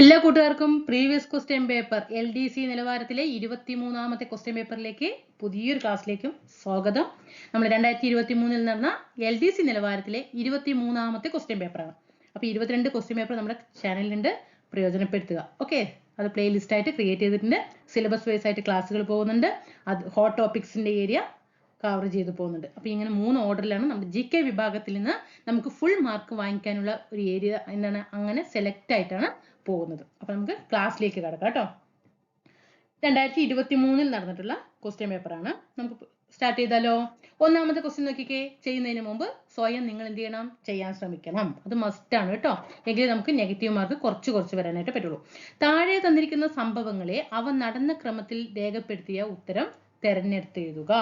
എല്ലാ കൂട്ടുകാർക്കും previous question paper L D C നിലവാരത്തിലെ ഇരുപത്തിമൂന്നാമത്തെ ക്വസ്റ്റ്യൻ പേപ്പറിലേക്ക് പുതിയൊരു ക്ലാസ്സിലേക്കും സ്വാഗതം. നമ്മൾ രണ്ടായിരത്തി ഇരുപത്തി മൂന്നിൽ നടന്ന എൽ ഡി സി നിലവാരത്തിലെ ഇരുപത്തിമൂന്നാമത്തെ ക്വസ്റ്റ്യൻ പേപ്പറാണ് അപ്പോൾ ഇരുപത്തിരണ്ട് ക്വസ്റ്റ്യൻ പേപ്പർ നമ്മുടെ ചാനലിലുണ്ട് പ്രയോജനപ്പെടുത്തുക. ഓക്കെ അത് പ്ലേലിസ്റ്റ് ആയിട്ട് ക്രിയേറ്റ് ചെയ്തിട്ടുണ്ട്. സിലബസ് വൈസ് ആയിട്ട് ക്ലാസ്സുകൾ പോകുന്നുണ്ട്. അത് ഹോട്ട് ടോപ്പിക്സിന്റെ ഏരിയ കവർ ചെയ്തു പോകുന്നുണ്ട്. അപ്പോൾ ഇങ്ങനെ മൂന്ന് ഓർഡറിലാണ് നമ്മുടെ ജി കെ വിഭാഗത്തിൽ നിന്ന് നമുക്ക് ഫുൾ മാർക്ക് വാങ്ങിക്കാനുള്ള ഒരു ഏരിയ എന്താണ്? അങ്ങനെ സെലക്ട് ആയിട്ടാണ് പോകുന്നത്. അപ്പൊ നമുക്ക് ക്ലാസ്സിലേക്ക് കിടക്കാം കേട്ടോ. രണ്ടായിരത്തി ഇരുപത്തി മൂന്നിൽ നടന്നിട്ടുള്ള ക്വസ്റ്റ്യൻ ആണ്. നമുക്ക് സ്റ്റാർട്ട് ചെയ്താലോ? ഒന്നാമത്തെ ക്വസ്റ്റ്യൻ നോക്കിക്കേ. ചെയ്യുന്നതിന് മുമ്പ് സ്വയം നിങ്ങൾ എന്ത് ചെയ്യണം? ചെയ്യാൻ ശ്രമിക്കണം. അത് മസ്റ്റ് ആണ് കേട്ടോ. എങ്കിലേ നമുക്ക് നെഗറ്റീവ് മാർക്ക് കുറച്ച് കുറച്ച് വരാനായിട്ട് പറ്റുള്ളൂ. താഴെ തന്നിരിക്കുന്ന സംഭവങ്ങളെ അവ നടന്ന ക്രമത്തിൽ രേഖപ്പെടുത്തിയ ഉത്തരം തെരഞ്ഞെടുത്ത് എഴുതുക.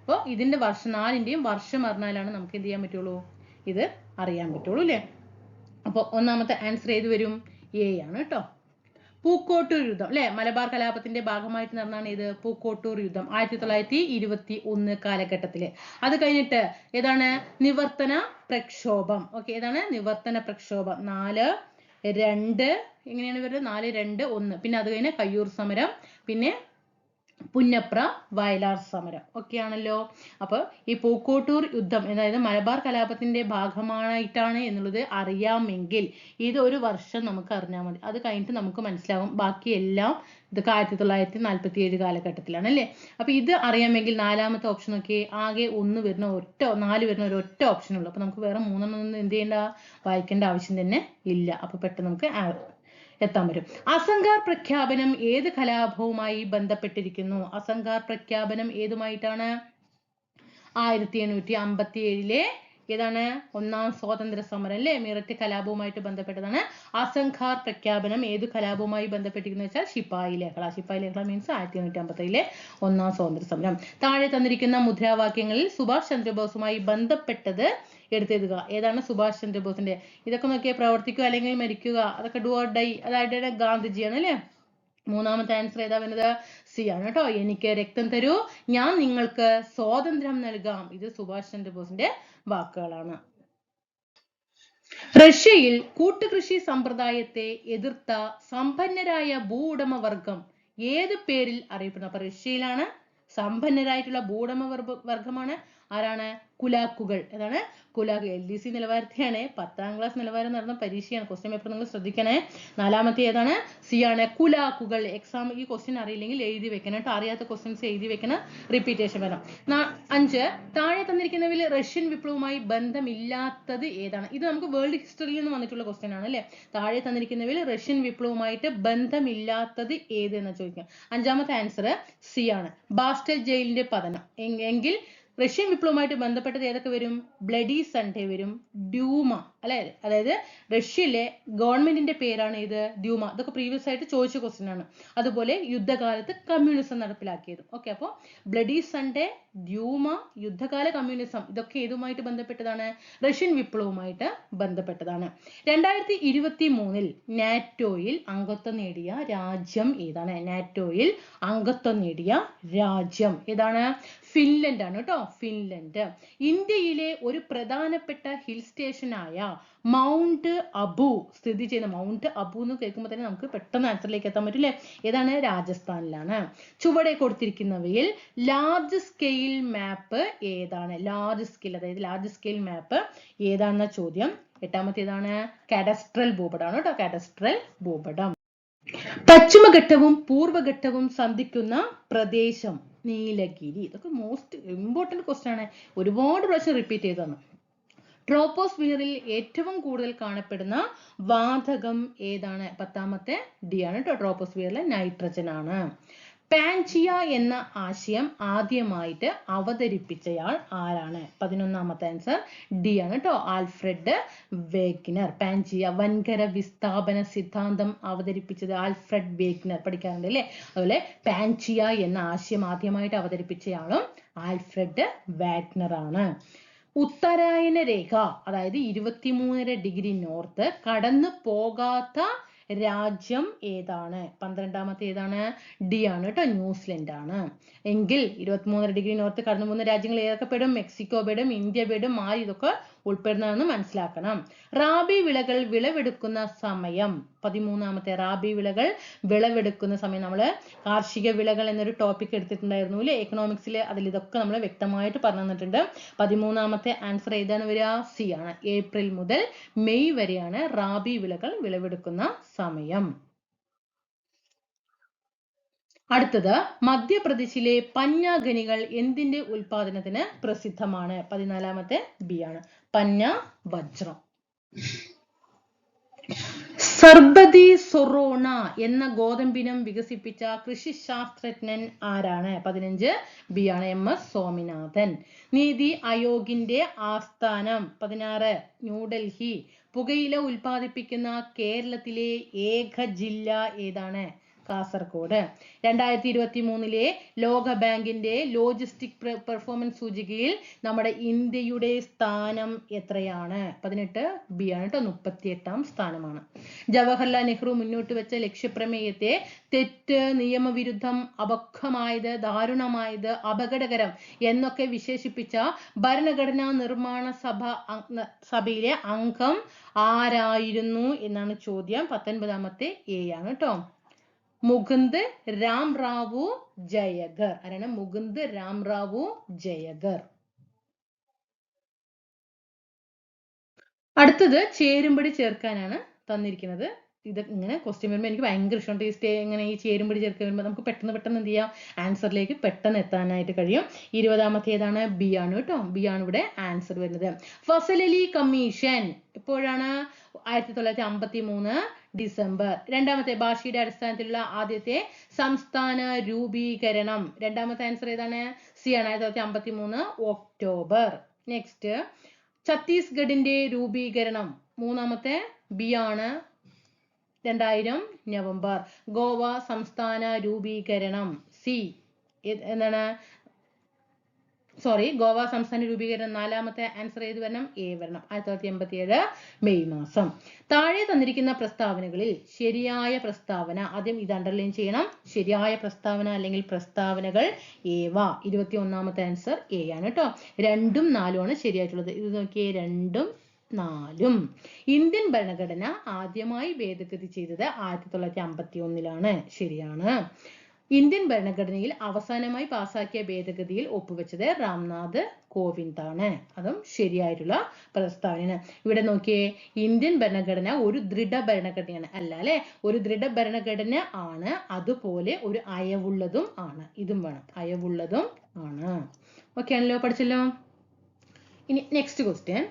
അപ്പോൾ ഇതിന്റെ വർഷം നാലിന്റെയും വർഷം അറിഞ്ഞാലാണ് നമുക്ക് എന്ത് ചെയ്യാൻ പറ്റുള്ളൂ? ഇത് അറിയാൻ പറ്റുള്ളൂ അല്ലേ? അപ്പോൾ ഒന്നാമത്തെ ആൻസർ ഏത് വരും? എ ആണ് കേട്ടോ പൂക്കോട്ടൂർ യുദ്ധം അല്ലെ മലബാർ കലാപത്തിന്റെ ഭാഗമായിട്ട് നടന്നാണ് ഇത് പൂക്കോട്ടൂർ യുദ്ധം ആയിരത്തി തൊള്ളായിരത്തി ഇരുപത്തി ഒന്ന് കാലഘട്ടത്തിൽ. അത് കഴിഞ്ഞിട്ട് ഏതാണ്? നിവർത്തന പ്രക്ഷോഭം. ഓക്കെ ഏതാണ്? നിവർത്തന പ്രക്ഷോഭം. നാല് രണ്ട് എങ്ങനെയാണ് വരുന്നത്? നാല് രണ്ട് ഒന്ന്. പിന്നെ അത് കഴിഞ്ഞ് കയ്യൂർ സമരം പിന്നെ പുന്നപ്ര വയലാർ സമരം. ഒക്കെയാണല്ലോ. അപ്പോൾ ഈ പൂക്കോട്ടൂർ യുദ്ധം അതായത് മലബാർ കലാപത്തിന്റെ ഭാഗമായിട്ടാണ് എന്നുള്ളത് അറിയാമെങ്കിൽ ഇത് ഒരു വർഷം നമുക്ക് അറിഞ്ഞാൽ മതി. അത് കഴിഞ്ഞിട്ട് നമുക്ക് മനസ്സിലാവും. ബാക്കി എല്ലാം ആയിരത്തി തൊള്ളായിരത്തി നാൽപ്പത്തി ഏഴ് കാലഘട്ടത്തിലാണ് അല്ലേ? അപ്പൊ ഇത് അറിയാമെങ്കിൽ നാലാമത്തെ ഓപ്ഷൻ നോക്കി ആകെ ഒന്ന് വരുന്ന ഒറ്റ നാല് വരുന്ന ഒരു ഒറ്റ ഓപ്ഷൻ ഉള്ളൂ. അപ്പൊ നമുക്ക് വേറെ മൂന്നെണ്ണം എന്ത് ചെയ്യേണ്ട? വായിക്കേണ്ട ആവശ്യം തന്നെ ഇല്ല. അപ്പൊ പെട്ടെന്ന് നമുക്ക് എത്താൻ വരും. അസംഗാർ പ്രഖ്യാപനം ഏത് കലാപവുമായി ബന്ധപ്പെട്ടിരിക്കുന്നു? അസംഗാർ പ്രഖ്യാപനം ഏതുമായിട്ടാണ്? ആയിരത്തി എണ്ണൂറ്റി അമ്പത്തി ഏഴിലെ ഏതാണ്? ഒന്നാം സ്വാതന്ത്ര്യ സമരം അല്ലേ? മീററ്റ് കലാപവുമായിട്ട് ബന്ധപ്പെട്ടതാണ്. അസംഖാർ പ്രഖ്യാപനം ഏത് കലാപവുമായി ബന്ധപ്പെട്ടിരിക്കുന്നു വെച്ചാൽ ശിപ്പായി ലേഖള ശിപ്പായി ലേഖള മീൻസ് ആയിരത്തി എണ്ണൂറ്റി അമ്പത്തി ഏഴിലെ ഒന്നാം സ്വാതന്ത്ര്യ സമരം താഴെ തന്നിരിക്കുന്ന മുദ്രാവാക്യങ്ങളിൽ സുഭാഷ് ചന്ദ്രബോസുമായി ബന്ധപ്പെട്ടത് എടുത്തെഴുതുക. ഏതാണ് സുഭാഷ് ചന്ദ്രബോസിന്റെ? ഇതൊക്കെ നോക്കിയാൽ പ്രവർത്തിക്കുക അല്ലെങ്കിൽ മരിക്കുക. അതൊക്കെ ഡു ഡൈ അതായത് ഗാന്ധിജിയാണ് അല്ലേ? മൂന്നാമത്തെ ആൻസർ ഏതാ വരുന്നത് സി ആണ് കേട്ടോ എനിക്ക് രക്തം തരൂ. ഞാൻ നിങ്ങൾക്ക് സ്വാതന്ത്ര്യം നൽകാം. ഇത് സുഭാഷ് ചന്ദ്രബോസിന്റെ വാക്കുകളാണ്. റഷ്യയിൽ കൂട്ടുകൃഷി സമ്പ്രദായത്തെ എതിർത്ത സമ്പന്നരായ ഭൂവുടമ വർഗം ഏത് പേരിൽ അറിയപ്പെടുന്നു? അപ്പൊ റഷ്യയിലാണ് സമ്പന്നരായിട്ടുള്ള ഭൂവുടമ വർഗ വർഗമാണ്. ആരാണ്? കുലാക്കുകൾ. എന്താണ് കുലാക്കുകൾ എൽ ഡി സി നിലവാരത്തെയാണ് പത്താം ക്ലാസ് നിലവാരം നടന്ന പരീക്ഷയാണ്. ക്വസ്റ്റ്യൻ പേപ്പർ നിങ്ങൾ ശ്രദ്ധിക്കണേ. നാലാമത്തെ ഏതാണ്? സി ആണ് കുലാക്കുകൾ. എക്സാം ഈ ക്വസ്റ്റ്യൻ അറിയില്ലെങ്കിൽ എഴുതി വെക്കണം കേട്ടോ. അറിയാത്ത ക്വസ്റ്റ്യൻസ് എഴുതി വെക്കണം. റിപ്പീറ്റേഷൻ വരണം അഞ്ച്. താഴെ തന്നിരിക്കുന്നവയിൽ റഷ്യൻ വിപ്ലവവുമായി ബന്ധമില്ലാത്തത് ഏതാണ്? ഇത് നമുക്ക് വേൾഡ് ഹിസ്റ്ററിയിൽ നിന്ന് വന്നിട്ടുള്ള ക്വസ്റ്റ്യൻ ആണ് അല്ലേ? താഴെ തന്നിരിക്കുന്നവയിൽ റഷ്യൻ വിപ്ലവവുമായിട്ട് ബന്ധമില്ലാത്തത് ഏത് എന്ന് ചോദിക്കാം അഞ്ചാമത്തെ ആൻസർ സി ആണ്. ബാസ്റ്റൽ ജയിലിന്റെ പതനം. എങ്- എങ്കിൽ റഷ്യൻ വിപ്ലവവുമായിട്ട് ബന്ധപ്പെട്ടത് ഏതൊക്കെ വരും? ബ്ലഡി സൺഡേ വരും. ഡ്യൂമ. അല്ലെ? അതായത് റഷ്യയിലെ ഗവൺമെന്റിന്റെ പേരാണ് ഇത് ഡ്യൂമ ഇതൊക്കെ പ്രീവിയസ് ആയിട്ട് ചോദിച്ച ക്വസ്റ്റ്യൻ ആണ്. അതുപോലെ യുദ്ധകാലത്ത് കമ്മ്യൂണിസം നടപ്പിലാക്കിയത്. ഓക്കെ അപ്പോൾ ബ്ലഡി സൺഡേ ഡ്യൂമ യുദ്ധകാല കമ്മ്യൂണിസം ഇതൊക്കെ ഏതുമായിട്ട് ബന്ധപ്പെട്ടതാണ്? റഷ്യൻ വിപ്ലവവുമായിട്ട് ബന്ധപ്പെട്ടതാണ്. രണ്ടായിരത്തി ഇരുപത്തി മൂന്നിൽ നാറ്റോയിൽ അംഗത്വം നേടിയ രാജ്യം ഏതാണ്? നാറ്റോയിൽ അംഗത്വം നേടിയ രാജ്യം ഏതാണ്? ഫിൻലൻഡ് ആണ് കേട്ടോ. ഫിൻലൻഡ്. ഇന്ത്യയിലെ ഒരു പ്രധാനപ്പെട്ട ഹിൽ സ്റ്റേഷനായ മൗണ്ട് അബു സ്ഥിതി ചെയ്യുന്ന മൗണ്ട് അബു എന്ന് കേൾക്കുമ്പോൾ തന്നെ നമുക്ക് പെട്ടെന്ന് ആൻസറിലേക്ക് എത്താൻ പറ്റില്ലേ? ഏതാണ്? രാജസ്ഥാനിലാണ്. ചുവടെ കൊടുത്തിരിക്കുന്നവയിൽ ലാർജ് സ്കെയിൽ മാപ്പ് ഏതാണ്? ലാർജ് സ്കെയിൽ അതായത് ലാർജ് സ്കെയിൽ മാപ്പ് ഏതാണെന്ന ചോദ്യം. എട്ടാമത്തേതാണ് കാഡസ്ട്രൽ ഭൂപടമാണ് കേട്ടോ. കാഡസ്ട്രൽ ഭൂപടം. പശ്ചിമഘട്ടവും പൂർവഘട്ടവും സന്ധിക്കുന്ന പ്രദേശം നീലഗിരി. ഇതൊക്കെ മോസ്റ്റ് ഇമ്പോർട്ടന്റ് ക്വസ്റ്റ്യൻ ആണ്. ഒരുപാട് പ്രാവശ്യം റിപ്പീറ്റ് ചെയ്തതാണ്. ട്രോപ്പോസ്ഫിയറിൽ ഏറ്റവും കൂടുതൽ കാണപ്പെടുന്ന വാതകം ഏതാണ്? പത്താമത്തെ ഡി ആണ് കേട്ടോ ട്രോപ്പോസ്ഫിയറിലെ നൈട്രജൻ ആണ്. പാൻചിയ എന്ന ആശയം ആദ്യമായിട്ട് അവതരിപ്പിച്ചയാൾ ആരാണ്? പതിനൊന്നാമത്തെ ആൻസർ ഡി ആണ് കേട്ടോ ആൽഫ്രഡ് വേഗ്നർ. പാൻചിയ വൻകര വിസ്ഥാപന സിദ്ധാന്തം അവതരിപ്പിച്ചത് ആൽഫ്രഡ് വേഗ്നർ. പഠിക്കാറുണ്ട് അല്ലേ? അതുപോലെ പാൻചിയ എന്ന ആശയം ആദ്യമായിട്ട് അവതരിപ്പിച്ചയാളും ആൽഫ്രഡ് വാഗ്നർ ആണ് ഉത്തരായന രേഖ അതായത് ഇരുപത്തിമൂന്നര ഡിഗ്രി നോർത്ത് കടന്നു പോകാത്ത രാജ്യം ഏതാണ്? പന്ത്രണ്ടാമത്തെ ഏതാണ്? ഡി ആണ് കേട്ടോ ന്യൂസിലൻഡ് ആണ്. എങ്കിൽ ഇരുപത്തിമൂന്നര ഡിഗ്രി നോർത്ത് കടന്നു പോകുന്ന രാജ്യങ്ങൾ ഏതൊക്കെ പെടും? മെക്സിക്കോ പെടും ഇന്ത്യ പെടും മാലി ഇതൊക്കെ ഉൾപ്പെടുന്നതെന്ന് മനസ്സിലാക്കണം. റാബി വിളകൾ വിളവെടുക്കുന്ന സമയം. പതിമൂന്നാമത്തെ റാബി വിളകൾ വിളവെടുക്കുന്ന സമയം. നമ്മൾ കാർഷിക വിളകൾ എന്നൊരു ടോപ്പിക് എടുത്തിട്ടുണ്ടായിരുന്നു അല്ലേ എക്കണോമിക്സിൽ അതിൽ ഇതൊക്കെ നമ്മൾ വ്യക്തമായിട്ട് പറഞ്ഞു തന്നിട്ടുണ്ട്. പതിമൂന്നാമത്തെ ആൻസർ ഏതാണ് വരിക? സി ആണ്. ഏപ്രിൽ മുതൽ മെയ് വരെയാണ് റാബി വിളകൾ വിളവെടുക്കുന്ന സമയം. അടുത്തത് മധ്യപ്രദേശിലെ പഞ്ഞാഖനികൾ എന്തിന്റെ ഉൽപാദനത്തിന് പ്രസിദ്ധമാണ്? പതിനാലാമത്തെ ബി ആണ്. പഞ്ഞ വജ്രം സർബതി സൊറോണ എന്ന ഗോതമ്പിനം വികസിപ്പിച്ച കൃഷിശാസ്ത്രജ്ഞൻ ആരാണ്? പതിനഞ്ച് ബി ആണ് എം എസ് സ്വാമിനാഥൻ. നീതി ആയോഗിന്റെ ആസ്ഥാനം. പതിനാറ് ന്യൂഡൽഹി പുകയില ഉൽപ്പാദിപ്പിക്കുന്ന കേരളത്തിലെ ഏക ജില്ല ഏതാണ്? കാസർഗോഡ് രണ്ടായിരത്തി ഇരുപത്തി മൂന്നിലെ ലോക ബാങ്കിന്റെ ലോജിസ്റ്റിക് പെർഫോമൻസ് സൂചികയിൽ നമ്മുടെ ഇന്ത്യയുടെ സ്ഥാനം എത്രയാണ്? പതിനെട്ട് ബി ആണ് കേട്ടോ മുപ്പത്തി എട്ടാം സ്ഥാനമാണ്. ജവഹർലാൽ നെഹ്റു മുന്നോട്ട് വെച്ച ലക്ഷ്യപ്രമേയത്തെ തെറ്റ് നിയമവിരുദ്ധം അപക്വമായത് ദാരുണമായത് അപകടകരം എന്നൊക്കെ വിശേഷിപ്പിച്ച ഭരണഘടനാ നിർമ്മാണ സഭ സഭയിലെ അംഗം ആരായിരുന്നു എന്നാണ് ചോദ്യം. പത്തൊൻപതാമത്തെ എ ആണ് കേട്ടോ മുകുന്ദ് രാം റാവു ജയഗർ. ആരാണ്? മുകുന്ദ് രാം റാവു ജയഗർ. അടുത്തത് ചേരുംപടി ചേർക്കാനാണ് തന്നിരിക്കുന്നത്. ഇത് ഇങ്ങനെ ക്വസ്റ്റ്യൻ വരുമ്പോൾ എനിക്ക് ഭയങ്കര ഇഷ്ടമുണ്ട് ഈ സ്റ്റേ ഇങ്ങനെ ഈ ചേരുംപടി ചേർക്കാൻ വരുമ്പോൾ നമുക്ക് പെട്ടെന്ന് പെട്ടെന്ന് എന്ത് ചെയ്യാം? ആൻസറിലേക്ക് പെട്ടെന്ന് എത്താനായിട്ട് കഴിയും. ഇരുപതാമത്തെ ഏതാണ് ബി ആണ് കേട്ടോ ബി ആണ് ഇവിടെ ആൻസർ വരുന്നത്. ഫസലലി കമ്മീഷൻ എപ്പോഴാണ്? ആയിരത്തി തൊള്ളായിരത്തി അമ്പത്തി മൂന്ന് ഡിസംബർ. രണ്ടാമത്തെ ഭാഷയുടെ അടിസ്ഥാനത്തിലുള്ള ആദ്യത്തെ സംസ്ഥാന രൂപീകരണം. രണ്ടാമത്തെ ആൻസർ ഏതാണ്? സി ആണ്. ആയിരത്തി തൊള്ളായിരത്തി അമ്പത്തി മൂന്ന് ഒക്ടോബർ. നെക്സ്റ്റ് ഛത്തീസ്ഗഡിന്റെ രൂപീകരണം. മൂന്നാമത്തെ ബി ആണ്. രണ്ടായിരം നവംബർ. ഗോവ സംസ്ഥാന രൂപീകരണം. സി എന്താണ്? സോറി ഗോവ സംസ്ഥാന രൂപീകരണം നാലാമത്തെ ആൻസർ ഏത് വരണം? എ വരണം. ആയിരത്തി തൊള്ളായിരത്തി എൺപത്തി ഏഴ് മെയ് മാസം. താഴെ തന്നിരിക്കുന്ന പ്രസ്താവനകളിൽ ശരിയായ പ്രസ്താവന ആദ്യം ഇത് അണ്ടർലൈൻ ചെയ്യണം. ശരിയായ പ്രസ്താവന അല്ലെങ്കിൽ പ്രസ്താവനകൾ ഏവ ഇരുപത്തി ഒന്നാമത്തെ ആൻസർ എ ആണ് കേട്ടോ രണ്ടും നാലും ആണ് ശരിയായിട്ടുള്ളത്. ഇത് നോക്കിയേ രണ്ടും നാലും. ഇന്ത്യൻ ഭരണഘടന ആദ്യമായി ഭേദഗതി ചെയ്തത് ആയിരത്തി തൊള്ളായിരത്തി അമ്പത്തി ഒന്നിലാണ് ശരിയാണ്. ഇന്ത്യൻ ഭരണഘടനയിൽ അവസാനമായി പാസാക്കിയ ഭേദഗതിയിൽ ഒപ്പുവെച്ചത് രാംനാഥ് കോവിന്ദ് ആണ് അതും ശരിയായിട്ടുള്ള പ്രസ്താവനയാണ്. ഇവിടെ നോക്കിയേ ഇന്ത്യൻ ഭരണഘടന ഒരു ദൃഢ ഭരണഘടനയാണ്. അല്ല അല്ലെ ഒരു ദൃഢ ഭരണഘടന ആണ് അതുപോലെ ഒരു അയവുള്ളതും ആണ്. ഇതും വേണം. അയവുള്ളതും ആണ്. ഓക്കെ ആണല്ലോ പഠിച്ചല്ലോ? ഇനി നെക്സ്റ്റ് ക്വസ്റ്റ്യൻ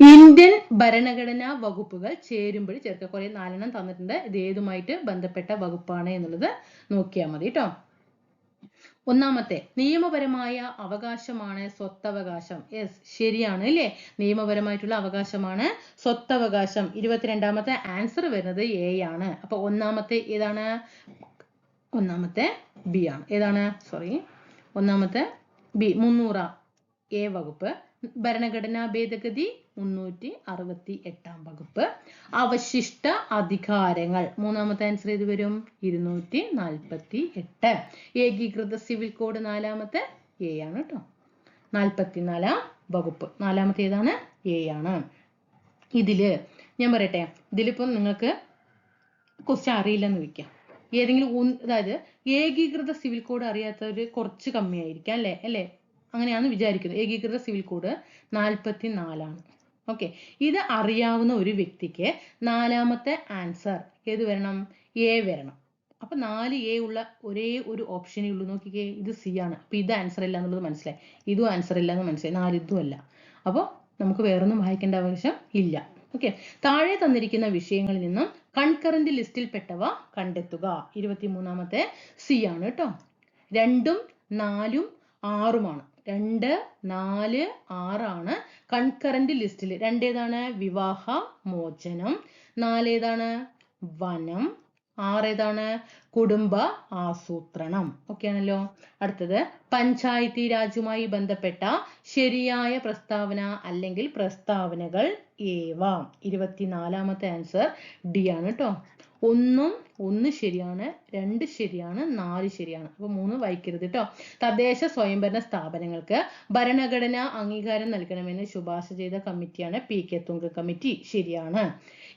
ഇന്ത്യൻ ഭരണഘടനാ വകുപ്പുകൾ ചേരുമ്പോൾ ചേർക്കുക കുറെ നാലെണ്ണം തന്നിട്ടുണ്ട്. ഇത് ഏതുമായിട്ട് ബന്ധപ്പെട്ട വകുപ്പാണ് എന്നുള്ളത് നോക്കിയാൽ മതി കേട്ടോ ഒന്നാമത്തെ നിയമപരമായ അവകാശമാണ് സ്വത്തവകാശം. യെസ് ശരിയാണ് അല്ലേ നിയമപരമായിട്ടുള്ള അവകാശമാണ് സ്വത്തവകാശം. ഇരുപത്തിരണ്ടാമത്തെ ആൻസർ വരുന്നത് എ ആണ്. അപ്പൊ ഒന്നാമത്തെ ഏതാണ്? ഒന്നാമത്തെ ബി ആണ്. ഏതാണ്? സോറി ഒന്നാമത്തെ ബി മുന്നൂറാം എ വകുപ്പ്. ഭരണഘടനാ ഭേദഗതി മുന്നൂറ്റി അറുപത്തി എട്ടാം വകുപ്പ്. അവശിഷ്ട അധികാരങ്ങൾ. മൂന്നാമത്തെ ആൻസർ ഏത് വരും? ഇരുന്നൂറ്റി നാൽപ്പത്തി എട്ട്. ഏകീകൃത സിവിൽ കോഡ് നാലാമത്തെ എ ആണ് കേട്ടോ നാൽപ്പത്തിനാലാം വകുപ്പ്. നാലാമത്തെ ഏതാണ്? എ ആണ്. ഇതിൽ ഞാൻ പറയട്ടെ ഇതിലിപ്പം നിങ്ങൾക്ക് ക്വസ്റ്റ്യൻ അറിയില്ലെന്ന് വെക്കാം ഏതെങ്കിലും അതായത് ഏകീകൃത സിവിൽ കോഡ് അറിയാത്തവർ കുറച്ച് കമ്മിയായിരിക്കാം അല്ലേ? അല്ലേ? അങ്ങനെയാണ് വിചാരിക്കുന്നത് ഏകീകൃത സിവിൽ കോഡ് നാൽപ്പത്തി നാലാണ് ഓക്കെ ഇത് അറിയാവുന്ന ഒരു വ്യക്തിക്ക് നാലാമത്തെ ആൻസർ ഏത് വരണം? എ വരണം. അപ്പൊ നാല് എ ഉള്ള ഒരേ ഒരു ഓപ്ഷനേ ഉള്ളൂ. നോക്കിക്കേ ഇത് സി ആണ്. അപ്പൊ ഇത് ആൻസർ ഇല്ല എന്നുള്ളത് മനസ്സിലായി. ഇതും ആൻസർ ഇല്ല എന്ന് മനസ്സിലായി. നാല് ഇതും അല്ല. അപ്പോൾ നമുക്ക് വേറൊന്നും വായിക്കേണ്ട ആവശ്യം ഇല്ല. ഓക്കെ താഴെ തന്നിരിക്കുന്ന വിഷയങ്ങളിൽ നിന്നും കൺകറന്റ് ലിസ്റ്റിൽപ്പെട്ടവ കണ്ടെത്തുക. ഇരുപത്തിമൂന്നാമത്തെ സി ആണ് കേട്ടോ. രണ്ടും നാലും ആറുമാണ്. രണ്ട് നാല് ആറാണ് കൺകറന്റ് ലിസ്റ്റിൽ രണ്ടേതാണ് വിവാഹ മോചനം നാലേതാണ് വനം ആറേതാണ് കുടുംബ ആസൂത്രണം. ഓക്കെ ആണല്ലോ അടുത്തത് പഞ്ചായത്തി രാജുമായി ബന്ധപ്പെട്ട ശരിയായ പ്രസ്താവന അല്ലെങ്കിൽ പ്രസ്താവനകൾ ഏവ. ഇരുപത്തിനാലാമത്തെ ആൻസർ ഡി ആണ് കേട്ടോ ഒന്നും ഒന്ന് ശരിയാണ് രണ്ട് ശരിയാണ് നാല് ശരിയാണ്. അപ്പൊ മൂന്ന് വായിക്കരുത് കേട്ടോ തദ്ദേശ സ്വയംഭരണ സ്ഥാപനങ്ങൾക്ക് ഭരണഘടന അംഗീകാരം നൽകണമെന്ന് ശുപാർശ ചെയ്ത കമ്മിറ്റിയാണ് പി കെ തുങ്ക കമ്മിറ്റി. ശരിയാണ്.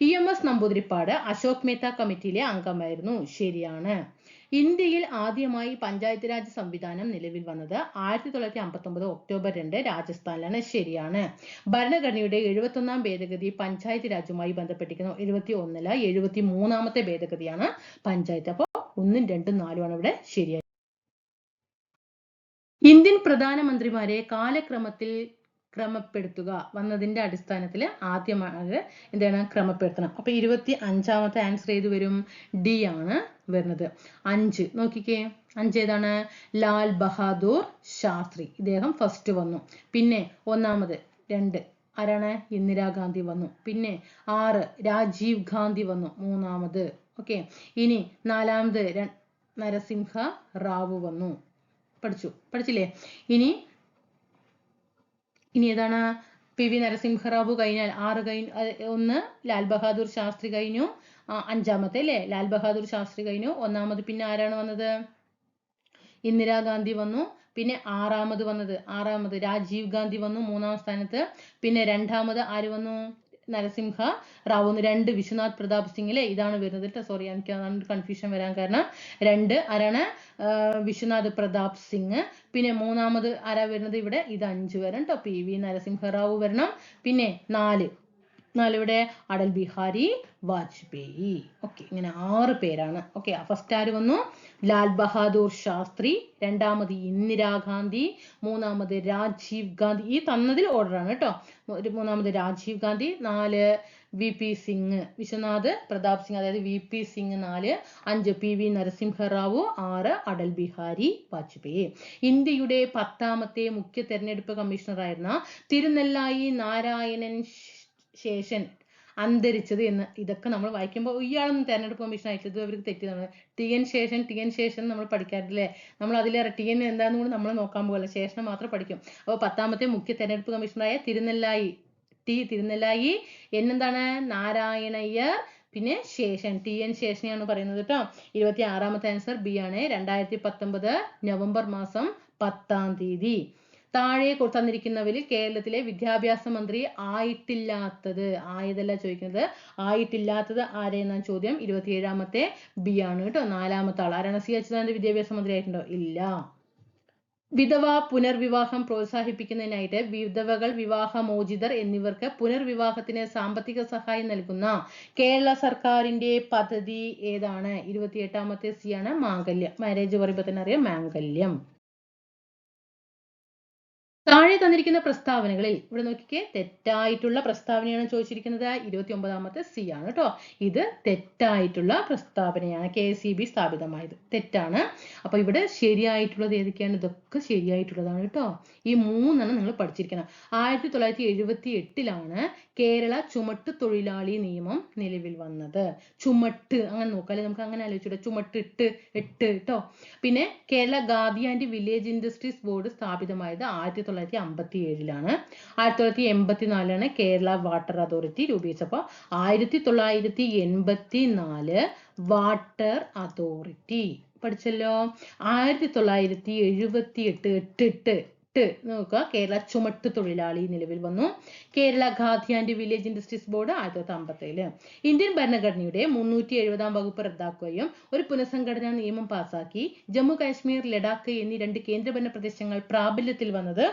E M S Namboodiripad Ashok Mehta കമ്മിറ്റിയിലെ അംഗമായിരുന്നു. ശരിയാണ്. ഇന്ത്യയിൽ ആദ്യമായി പഞ്ചായത്ത് രാജ് സംവിധാനം നിലവിൽ വന്നത് ആയിരത്തി തൊള്ളായിരത്തി അമ്പത്തി ഒമ്പത് ഒക്ടോബർ രണ്ട് രാജസ്ഥാനിലാണ്. ശരിയാണ്. ഭരണഘടനയുടെ എഴുപത്തൊന്നാം ഭേദഗതി പഞ്ചായത്ത് രാജുമായി ബന്ധപ്പെട്ടിരിക്കുന്നു. എഴുപത്തി ഒന്നിൽ എഴുപത്തി മൂന്നാമത്തെ ഭേദഗതിയാണ് പഞ്ചായത്ത്. അപ്പോൾ ഒന്നും രണ്ടും നാലുമാണ് ഇവിടെ ശരിയായി. ഇന്ത്യൻ പ്രധാനമന്ത്രിമാരെ കാലക്രമത്തിൽ ക്രമപ്പെടുത്തുക. വന്നതിന്റെ അടിസ്ഥാനത്തിൽ ആദ്യമാണ് എന്താണ്? ക്രമപ്പെടുത്തണം. അപ്പൊ ഇരുപത്തി അഞ്ചാമത്തെ ആൻസർ ഏത് വരും? ഡി ആണ് വരുന്നത്. അഞ്ച്. നോക്കിക്കേ. അഞ്ച് ഏതാണ്? ലാൽ ബഹാദൂർ ശാസ്ത്രി. ഇദ്ദേഹം ഫസ്റ്റ് വന്നു. പിന്നെ ഒന്നാമത് രണ്ട്. ആരാണ്? ഇന്ദിരാഗാന്ധി വന്നു. പിന്നെ ആറ്. രാജീവ് ഗാന്ധി വന്നു. മൂന്നാമത്. ഓക്കെ. ഇനി നാലാമത് നരസിംഹ റാവു വന്നു. പഠിച്ചു. പഠിച്ചില്ലേ? ഇനി ഇനി ഏതാണ്? പി വി നരസിംഹറാവു കഴിഞ്ഞാൽ ആറ് കഴിഞ്ഞു ഒന്ന് ലാൽ ബഹാദൂർ ശാസ്ത്രി കഴിഞ്ഞു. അഞ്ചാമത്തെ അല്ലേ? ലാൽ ബഹാദൂർ ശാസ്ത്രി കഴിഞ്ഞു. ഒന്നാമത് പിന്നെ ആരാണ് വന്നത്? ഇന്ദിരാഗാന്ധി വന്നു. പിന്നെ ആറാമത് വന്നത് ആറാമത് രാജീവ് ഗാന്ധി വന്നു മൂന്നാം സ്ഥാനത്ത്. പിന്നെ രണ്ടാമത് ആര് വന്നു? നരസിംഹ റാവു എന്ന് രണ്ട് വിശ്വനാഥ് പ്രതാപ് സിംഗിലെ ഇതാണ് വരുന്നത് കേട്ടോ സോറി എനിക്ക് അതാണ് കൺഫ്യൂഷൻ വരാൻ കാരണം. രണ്ട് ആരാണ് വിശ്വനാഥ് പ്രതാപ് സിംഗ്. പിന്നെ മൂന്നാമത് ആരാ വരുന്നത് ഇവിടെ? ഇത് അഞ്ച് വരണം കേട്ടോ പി വി നരസിംഹറാവു വരണം. പിന്നെ നാല് നാലിവിടെ അടൽ ബിഹാരി വാജ്പേയി. ഓക്കെ ഇങ്ങനെ ആറ് പേരാണ്. ഓക്കെ ഫസ്റ്റ് ആര് വന്നു? ലാൽ ബഹാദൂർ ശാസ്ത്രി രണ്ടാമത് ഇന്ദിരാഗാന്ധി മൂന്നാമത് രാജീവ് ഗാന്ധി. ഈ തന്നതിൽ ഓർഡറാണ് കേട്ടോ. മൂന്നാമത് രാജീവ് ഗാന്ധി നാല് വി പി സിംഗ് വിശ്വനാഥ് പ്രതാപ് സിംഗ് അതായത് വി പി സിംഗ് നാല് അഞ്ച് പി വി നരസിംഹറാവു ആറ് അടൽ ബിഹാരി വാജ്പേയി. ഇന്ത്യയുടെ പത്താമത്തെ മുഖ്യ തെരഞ്ഞെടുപ്പ് കമ്മീഷണറായിരുന്ന തിരുനെല്ലായി നാരായണൻ ശേഷൻ അന്തരിച്ചത് എന്ന് ഇതൊക്കെ നമ്മൾ വായിക്കുമ്പോൾ ഇയാളൊന്നും തെരഞ്ഞെടുപ്പ് കമ്മീഷൻ അയച്ചത് അവർക്ക് തെറ്റിയതാണ് T N Seshan T N Seshan നമ്മൾ പഠിക്കാറില്ലേ? നമ്മൾ അതിലേറെ ടി എൻ എന്താണെന്ന് കൂടി നമ്മൾ നോക്കാൻ പോകല്ല ശേഷം മാത്രം പഠിക്കും. അപ്പോൾ പത്താമത്തെ മുഖ്യ തെരഞ്ഞെടുപ്പ് കമ്മീഷണറായ തിരുനെല്ലായി ടി തിരുനെല്ലായി എന്നെന്താണ്? നാരായണയ്യർ പിന്നെ ശേഷൻ ടി എൻ ശേഷനെയാണ് പറയുന്നത് കേട്ടോ. ഇരുപത്തി ആറാമത്തെ ആൻസർ ബി ആണ്. രണ്ടായിരത്തി പത്തൊമ്പത് നവംബർ മാസം പത്താം തീയതി. താഴെ തന്നിരിക്കുന്നവരിൽ കേരളത്തിലെ വിദ്യാഭ്യാസ മന്ത്രി ആയിട്ടില്ലാത്തത്. ആയതല്ല ചോദിക്കുന്നത്. ആയിട്ടില്ലാത്തത് ആരെയെന്നാണ് ചോദ്യം. ഇരുപത്തിയേഴാമത്തെ ബി ആണ് കേട്ടോ. നാലാമത്തെ ആൾ ആരാണ് സി അച്യുതാനന്ദ വിദ്യാഭ്യാസ മന്ത്രി ആയിട്ടുണ്ടോ ഇല്ല. വിധവ പുനർവിവാഹം പ്രോത്സാഹിപ്പിക്കുന്നതിനായിട്ട് വിധവകൾ വിവാഹമോചിതർ എന്നിവർക്ക് പുനർവിവാഹത്തിന് സാമ്പത്തിക സഹായം നൽകുന്ന കേരള സർക്കാരിന്റെ പദ്ധതി ഏതാണ്? ഇരുപത്തിയെട്ടാമത്തെ സി ആണ് മാംഗല്യം. മാരേജ് പറയുമ്പോൾ തന്നെ അറിയാം മാംഗല്യം. താഴെ തന്നിരിക്കുന്ന പ്രസ്താവനകളിൽ ഇവിടെ നോക്കിക്കേ തെറ്റായിട്ടുള്ള പ്രസ്താവനയാണ് ചോദിച്ചിരിക്കുന്നത്. ഇരുപത്തി ഒമ്പതാമത്തെ സി ആണ് കേട്ടോ ഇത് തെറ്റായിട്ടുള്ള പ്രസ്താവനയാണ് കെ സി ബി സ്ഥാപിതമായത്. തെറ്റാണ്. അപ്പൊ ഇവിടെ ശരിയായിട്ടുള്ളത് ഏതൊക്കെയാണ്? ഇതൊക്കെ ശരിയായിട്ടുള്ളതാണ് കേട്ടോ ഈ മൂന്നെണ്ണം നിങ്ങൾ പഠിച്ചിരിക്കണം. ആയിരത്തി തൊള്ളായിരത്തി എഴുപത്തി എട്ടിലാണ് കേരള ചുമട്ട് തൊഴിലാളി നിയമം നിലവിൽ വന്നത്. ചുമട്ട് അങ്ങനെ നോക്കാല്ലേ? നമുക്ക് അങ്ങനെ ആലോചിച്ചൂടെ. ചുമട്ട് ഇട്ട് എട്ട് കേട്ടോ പിന്നെ Kerala Khadi and village industries board സ്ഥാപിതമായത് ആയിരത്തി തൊള്ളായിരത്തി അമ്പത്തി ഏഴിലാണ് ആയിരത്തി തൊള്ളായിരത്തി എൺപത്തി നാലിലാണ് കേരള വാട്ടർ അതോറിറ്റി രൂപീകരിച്ചപ്പോൾ ആയിരത്തി തൊള്ളായിരത്തി എൺപത്തി നാല് വാട്ടർ അതോറിറ്റി. പഠിച്ചല്ലോ? ആയിരത്തി തൊള്ളായിരത്തി എഴുപത്തി എട്ട് എട്ട് എട്ട് എട്ട് നോക്കുക. കേരള ചുമട്ട് തൊഴിലാളി നിലവിൽ വന്നു. Kerala Khadi and village industries board ആയിരത്തി തൊള്ളായിരത്തി അമ്പത്തേഴിൽ ഇന്ത്യൻ ഭരണഘടനയുടെ മുന്നൂറ്റി എഴുപതാം വകുപ്പ് റദ്ദാക്കുകയും ഒരു പുനഃസംഘടനാ നിയമം പാസാക്കി. ജമ്മു കാശ്മീർ ലഡാക്ക് എന്നീ രണ്ട് കേന്ദ്രഭരണ പ്രദേശങ്ങൾ പ്രാബല്യത്തിൽ വന്നത്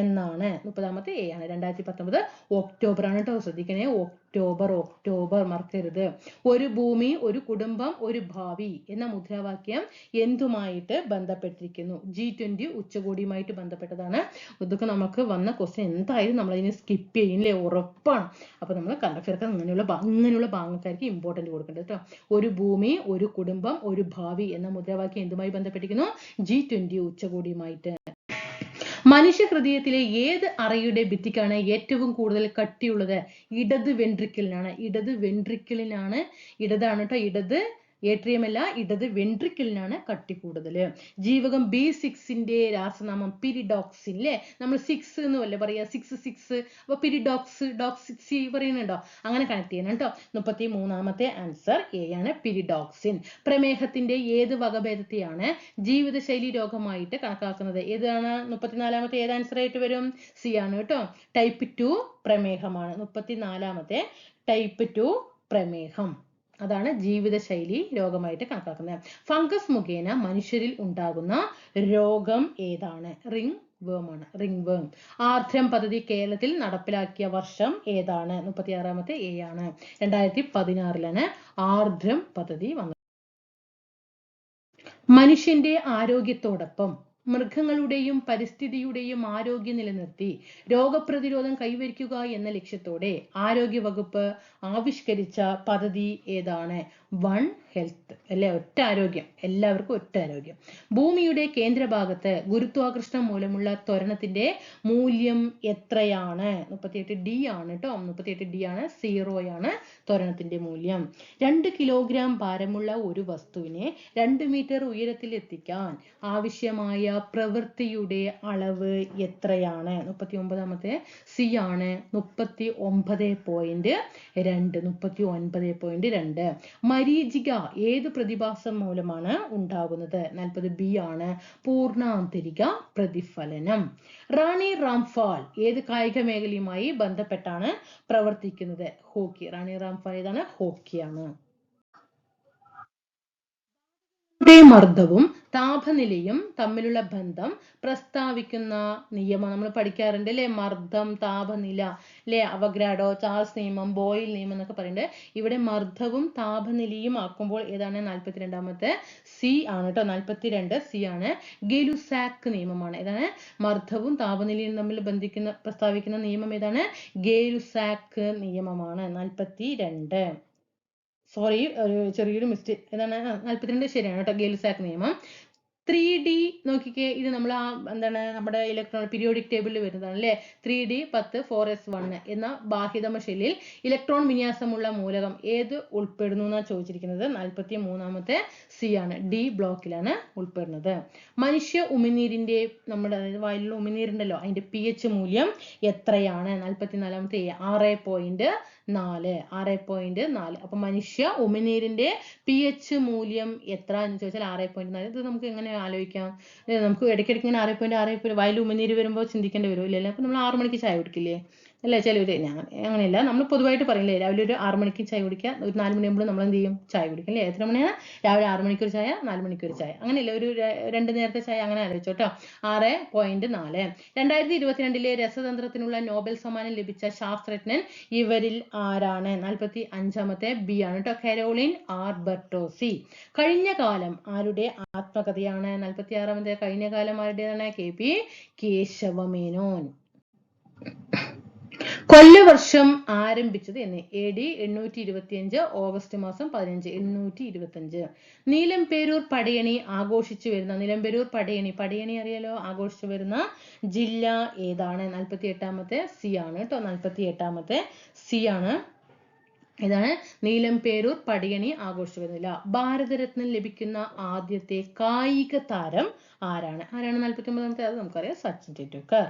എന്നാണ്. മുപ്പതാമത്തെ എ ആണ്. രണ്ടായിരത്തി പത്തൊമ്പത് ഒക്ടോബർ ആണ് കേട്ടോ ശ്രദ്ധിക്കണേ. ഒക്ടോബർ ഒക്ടോബർ ഒക്ടോബർ മറക്കരുത്. ഒരു ഭൂമി ഒരു കുടുംബം ഒരു ഭാവി എന്ന മുദ്രാവാക്യം എന്തുമായിട്ട് ബന്ധപ്പെട്ടിരിക്കുന്നു? ജി ട്വന്റി ഉച്ചകോടിയുമായിട്ട് ബന്ധപ്പെട്ടതാണ്. ഇതൊക്കെ നമുക്ക് വന്ന ക്വസ്റ്റ്യൻ എന്തായാലും നമ്മൾ അതിനെ സ്കിപ്പ് ചെയ്യില്ലേ? ഉറപ്പാണ്. അപ്പൊ നമ്മൾ കണ്ടഫിയർക്ക് അങ്ങനെയുള്ള അങ്ങനെയുള്ള ഭാഗക്കാർക്ക് ഇമ്പോർട്ടന്റ് കൊടുക്കേണ്ടത് കേട്ടോ ഒരു ഭൂമി ഒരു കുടുംബം ഒരു ഭാവി എന്ന മുദ്രാവാക്യം എന്തുമായി ബന്ധപ്പെട്ടിരിക്കുന്നു? ജി ട്വന്റി ഉച്ചകോടിയുമായിട്ട്. മനുഷ്യ ഹൃദയത്തിലെ ഏത് അറയുടെ ഭിത്തിക്കാണ് ഏറ്റവും കൂടുതൽ കട്ടിയുള്ളത്? ഇടത് വെൻട്രിക്കിളിനാണ്. ഇടത് വെൻട്രിക്കിളിനാണ്. ഇടതാണ് കേട്ടോ ഇടത് ഏട്രിയം അല്ല ഇടത് വെൻട്രിക്കിളിനാണ് കട്ടി കൂടുതൽ ജീവകം ബി സിക്സിന്റെ രാസനാമം പിരിഡോക്സിൻ അല്ലേ നമ്മൾ സിക്സ് എന്ന് വല്ല പറയാ? സിക്സ് സിക്സ് അപ്പൊ പിരിഡോക്സ് ഡോക്സ് ഡോക്സിക്സി പറയുന്നുണ്ടോ? അങ്ങനെ കണക്ട് ചെയ്യണം കേട്ടോ. മുപ്പത്തി മൂന്നാമത്തെ ആൻസർ എ ആണ് പിരിഡോക്സിൻ. പ്രമേഹത്തിന്റെ ഏത് വകഭേദത്തെയാണ് ജീവിതശൈലി രോഗമായിട്ട് കണക്കാക്കുന്നത്? ഏതാണ്? മുപ്പത്തിനാലാമത്തെ ഏത് ആൻസർ ആയിട്ട് വരും? സി ആണ് കേട്ടോ. ടൈപ്പ് ടു പ്രമേഹമാണ്. മുപ്പത്തിനാലാമത്തെ ടൈപ്പ് ടു പ്രമേഹം. അതാണ് ജീവിതശൈലി രോഗമായിട്ട് കണക്കാക്കുന്നത്. ഫംഗസ് മുഖേന മനുഷ്യരിൽ ഉണ്ടാകുന്ന രോഗം ഏതാണ്? റിംഗ് വേം ആണ്. റിംഗ് വേം ആർദ്രം പദ്ധതി കേരളത്തിൽ നടപ്പിലാക്കിയ വർഷം ഏതാണ്? മുപ്പത്തിയാറാമത്തെ എ ആണ്. രണ്ടായിരത്തി പതിനാറിലാണ് ആർദ്രം പദ്ധതി വന്നത്. മനുഷ്യന്റെ ആരോഗ്യത്തോടൊപ്പം മൃഗങ്ങളുടെയും പരിസ്ഥിതിയുടെയും ആരോഗ്യം നിലനിർത്തി രോഗപ്രതിരോധം കൈവരിക്കുക എന്ന ലക്ഷ്യത്തോടെ ആരോഗ്യ വകുപ്പ് ആവിഷ്കരിച്ച പദ്ധതി ഏതാണ്? വൺ ഹെൽത്ത് അല്ലെ? ഒറ്റ ആരോഗ്യം. എല്ലാവർക്കും ഒറ്റ ആരോഗ്യം. ഭൂമിയുടെ കേന്ദ്രഭാഗത്ത് ഗുരുത്വാകർഷണം മൂലമുള്ള ത്വരണത്തിന്റെ മൂല്യം എത്രയാണ്? മുപ്പത്തിയെട്ട് ഡി ആണ് കേട്ടോ മുപ്പത്തിയെട്ട് ഡി ആണ്. സീറോയാണ് ത്വരണത്തിന്റെ മൂല്യം. രണ്ട് കിലോഗ്രാം ഭാരമുള്ള ഒരു വസ്തുവിനെ രണ്ട് മീറ്റർ ഉയരത്തിൽ എത്തിക്കാൻ ആവശ്യമായ പ്രവൃത്തിയുടെ അളവ് എത്രയാണ്? മുപ്പത്തി ഒമ്പതാമത്തെ സി ആണ്. മുപ്പത്തി ഒമ്പത് പോയിന്റ് രണ്ട് മുപ്പത്തി ഒൻപത് പോയിന്റ് രണ്ട്. മരീചിക ഏത് പ്രതിഭാസം മൂലമാണ് ഉണ്ടാകുന്നത്? നാൽപ്പത് ബി ആണ്. പൂർണാന്തരിക പ്രതിഫലനം. റാണി റാംഫാൽ ഏത് കായിക മേഖലയുമായി ബന്ധപ്പെട്ടാണ് പ്രവർത്തിക്കുന്നത്? ഹോക്കി. റാണി റാംഫാൽ ഏതാണ്? ഹോക്കിയാണ്. യുടെ മർദ്ദവും താപനിലയും തമ്മിലുള്ള ബന്ധം പ്രസ്താവിക്കുന്ന നിയമം നമ്മൾ പഠിക്കാറുണ്ട് അല്ലെ മർദ്ദം താപനില അല്ലെ അവഗ്രാഡോ ചാൾസ് നിയമം ബോയിൽ നിയമം എന്നൊക്കെ പറയുന്നുണ്ട് ഇവിടെ മർദ്ദവും താപനിലയും ആക്കുമ്പോൾ ഏതാണ്? നാൽപ്പത്തിരണ്ടാമത്തെ സി ആണ് കേട്ടോ നാൽപ്പത്തിരണ്ട് സി ആണ്. ഗെലുസാക്ക് നിയമമാണ്. ഏതാണ്? മർദ്ദവും താപനിലയും തമ്മിൽ ബന്ധിക്കുന്ന പ്രസ്താവിക്കുന്ന നിയമം ഏതാണ്? ഗെലുസാക്ക് നിയമമാണ്. നാൽപ്പത്തി രണ്ട് സോറി ഒരു ചെറിയൊരു മിസ്റ്റേക്ക് എന്താണ് നാൽപ്പത്തിരണ്ട് ശരിയാണ് കേട്ടോ ഗെയിൽസാക്ക് നിയമം. ത്രീ ഡി നോക്കിക്കേ ഇത് നമ്മൾ ആ എന്താണ് നമ്മുടെ ഇലക്ട്രോൺ പീരിയോഡിക് ടേബിളിൽ വരുന്നതാണ് അല്ലേ? ത്രീ ഡി പത്ത് ഫോർ എസ് വൺ എന്ന ബാഹ്യതമ ഷെല്ലിൽ ഇലക്ട്രോൺ വിന്യാസമുള്ള മൂലകം ഏത് ഉൾപ്പെടുന്നു എന്നാണ് ചോദിച്ചിരിക്കുന്നത്? നാൽപ്പത്തി മൂന്നാമത്തെ സി ആണ്. ഡി ബ്ലോക്കിലാണ് ഉൾപ്പെടുന്നത്. മനുഷ്യ ഉമിനീരിന്റെ നമ്മുടെ അതായത് വായിലുള്ള ഉമിനീരുണ്ടല്ലോ അതിന്റെ പി എച്ച് മൂല്യം എത്രയാണ്? നാൽപ്പത്തിനാലാമത്തെ എ ആറ് പോയിന്റ് നാല് ആറ് പോയിന്റ് നാല്. അപ്പൊ മനുഷ്യ ഉമിനീരിന്റെ പി എച്ച് മൂല്യം എത്ര എന്ന് ചോദിച്ചാൽ ആറ് പോയിന്റ് നാല്. ഇത് നമുക്ക് എങ്ങനെ ആലോചിക്കാം? നമുക്ക് ഇടയ്ക്കിടയ്ക്ക് ഇങ്ങനെ ആറ് പോയിന്റ് ആറ് പോയിന്റ് വായിൽ ഉമിനീര് വരുമ്പോൾ ചിന്തിക്കേണ്ടി വരും ഇല്ലല്ലോ അപ്പൊ നമ്മൾ ആറ് മണിക്ക് ചായ കുടിക്കില്ലേ? അല്ലേ ചിലവര്? ഞാൻ അങ്ങനെയല്ല. നമ്മൾ പൊതുവായിട്ട് പറയില്ലേ രാവിലെ ഒരു ആറ് മണിക്ക് ചായ കുടിക്കുക ഒരു നാല് മണിയാകുമ്പോൾ നമ്മൾ എന്ത് ചെയ്യും? ചായ കുടിക്കും അല്ലേ? എത്ര മണിയാണ്? രാവിലെ ആറ് ഒരു ചായ നാല് ഒരു ചായ. അങ്ങനെയല്ല ഒരു രണ്ട് നേരത്തെ ചായ അങ്ങനെ ആലോചിച്ചു കേട്ടോ ആറ് പോയിന്റ് നാല്. രണ്ടായിരത്തി ഇരുപത്തിരണ്ടിലെ രസതന്ത്രത്തിനുള്ള നോബൽ സമ്മാനം ലഭിച്ച ശാസ്ത്രജ്ഞൻ ഇവരിൽ ആരാണ്? നാൽപ്പത്തി അഞ്ചാമത്തെ ബി ആണ് കേട്ടോ കരോളിൻ ആർ ബർട്ടോസി കഴിഞ്ഞ കാലം ആരുടെ ആത്മകഥയാണ്? നാൽപ്പത്തി ആറാമത്തെ കഴിഞ്ഞ കാലം ആരുടേതാണ്? K P Kesava Menon. കൊല്ലവർഷം ആരംഭിച്ചത് എന്ന്. എ ഡി എണ്ണൂറ്റി ഇരുപത്തിയഞ്ച് ഓഗസ്റ്റ് മാസം പതിനഞ്ച് എണ്ണൂറ്റി ഇരുപത്തിയഞ്ച് നീലംപേരൂർ പടയണി ആഘോഷിച്ചു വരുന്ന നിലമ്പേരൂർ പടയണി പടയണി അറിയാലോ ആഘോഷിച്ചു വരുന്ന ജില്ല ഏതാണ്? നാൽപ്പത്തി എട്ടാമത്തെ സി ആണ് കേട്ടോ നാൽപ്പത്തി എട്ടാമത്തെ സി ആണ്. ഇതാണ് നീലംപേരൂർ പടയണി ആഘോഷിച്ചു വരുന്നില്ല ഭാരതരത്നം ലഭിക്കുന്ന ആദ്യത്തെ കായിക താരം ആരാണ്? ആരാണ് നാൽപ്പത്തി ഒമ്പതാമത്തെ അത് നമുക്കറിയാം സച്ചിൻ ടെണ്ടുൽക്കർ.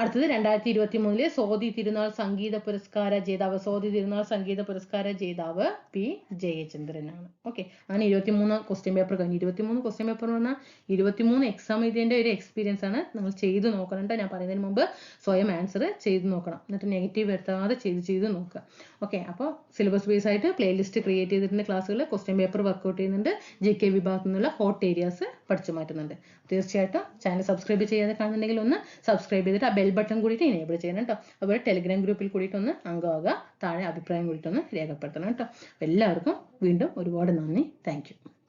അടുത്തത് രണ്ടായിരത്തി ഇരുപത്തി മൂന്നിലെ സോദി തിരുനാൾ സംഗീത പുരസ്കാര ജേതാവ് സോദി തിരുനാൾ സംഗീത പുരസ്കാര ജേതാവ് പി. ജയചന്ദ്രനാണ്. ഓക്കെ അങ്ങനെ ഇരുപത്തിമൂന്ന് ക്വസ്റ്റ്യൻ പേപ്പർ കഴിഞ്ഞു. ഇരുപത്തിമൂന്ന് ക്വസ്റ്റ്യൻ പേപ്പർ എന്ന് പറഞ്ഞാൽ ഇരുപത്തിമൂന്ന് എക്സാം ഇതിന്റെ ഒരു എക്സ്പീരിയൻസ് ആണ് നമ്മൾ ചെയ്ത് നോക്കണം ഞാൻ പറയുന്നതിന് മുമ്പ് സ്വയം ആൻസർ ചെയ്ത് നോക്കണം. എന്നിട്ട് നെഗറ്റീവ് വരുത്താതെ ചെയ്ത് ചെയ്ത് നോക്കുക. ഓക്കെ അപ്പോൾ സിലബസ് ബേസ് ആയിട്ട് പ്ലേലിസ്റ്റ് ക്രിയേറ്റ് ചെയ്തിട്ടുണ്ട് ക്ലാസ്സുകൾ ക്വസ്റ്റ്യൻ പേപ്പർ വർക്കൗട്ട് ചെയ്യുന്നുണ്ട്. ജി കെ വിഭാഗത്തിൽ നിന്നുള്ള ഹോട്ട് ഏരിയാസ് പഠിച്ചു മാറ്റുന്നുണ്ട്. തീർച്ചയായിട്ടും ചാനൽ സബ്സ്ക്രൈബ് ചെയ്യാതെ കാണുന്നുണ്ടെങ്കിൽ ഒന്ന് സബ്സ്ക്രൈബ് ചെയ്തിട്ട് ആ ബട്ടൺ കൂടിയിട്ട് എനേബിൾ ചെയ്യണം കേട്ടോ അതുപോലെ ടെലിഗ്രാം ഗ്രൂപ്പിൽ കൂടിയിട്ട് ഒന്ന് അംഗമാകുക താഴെ അഭിപ്രായം കൂടിയിട്ടൊന്ന് രേഖപ്പെടുത്തണം കേട്ടോ എല്ലാവർക്കും വീണ്ടും ഒരുപാട് നന്ദി. താങ്ക്